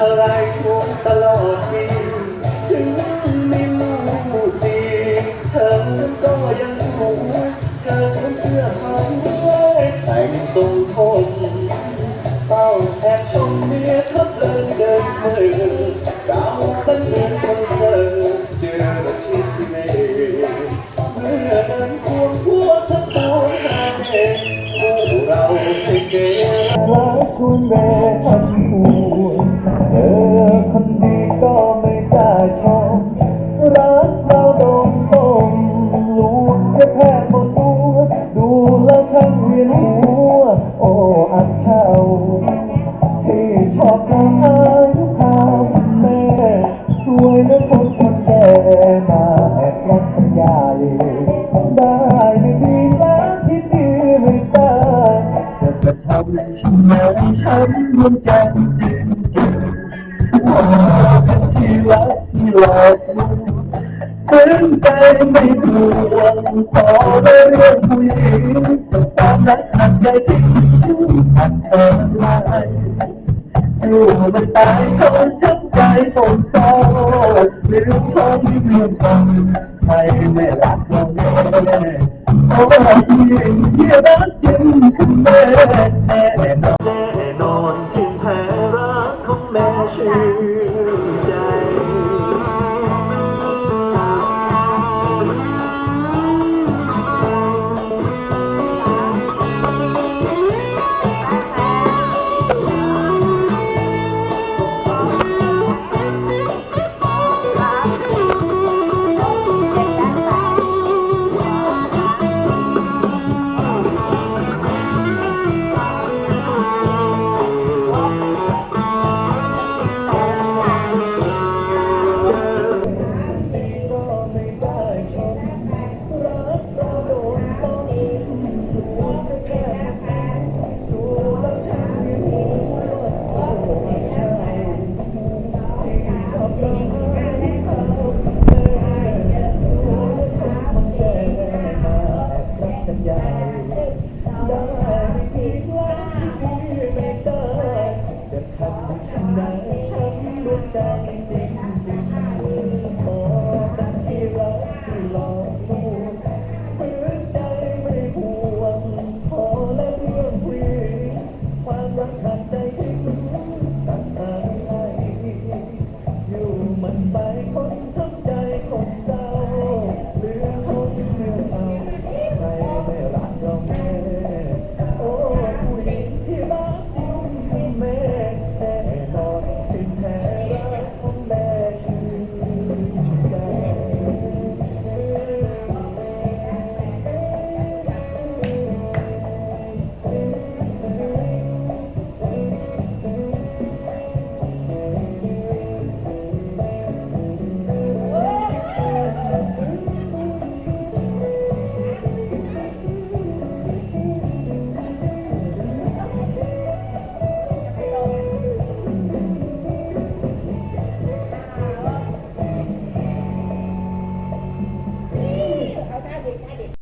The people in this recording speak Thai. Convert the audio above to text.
อะไรทุกตลอดปีถึงไม่รู้จริเธอก็ยังรู้เธอเพื่อเขาไว้แต่ยังทรงทนเฝ้าแอบชมเมียเขาเดินเดินเดินเราเป็นเหมือนคนเธอเจอแบบชิดที่ไม่เมื่อเดินควงหัวทั้งตัวหาเองเราเป็นเกย์รักคุณแม่ทั้งปวง เธอคนดีก็ไม่กล้าชมรักเราโดนต้มลูกจะแทบหมดตัวดูแล้วช่างเวียนหัว โอ้อับเฉาที่ชอบทำอายทำแม่ช่วยเหลือคนคนแก่มาแอบรักกันใหญ่ได้ไม่ดีนะที่ดีไม่ได้จะกระทำในฉันไหมฉันดวงใจจริงจริงๆว่าเป็น ที่รักที่หลอกลวงถึงใจไม่ดวงพอได้เรื่องผู้หญิงแต่ความรักหักใจจริงชื่อหักเธอไว้อยู่มันตายคนช้ำใจผมเศร้าหรือคนที่เมียคนไม่ไม่รักเราแน่โอ้ยยิ่งที่รักจริงคือแม่แน่นอน Yeah.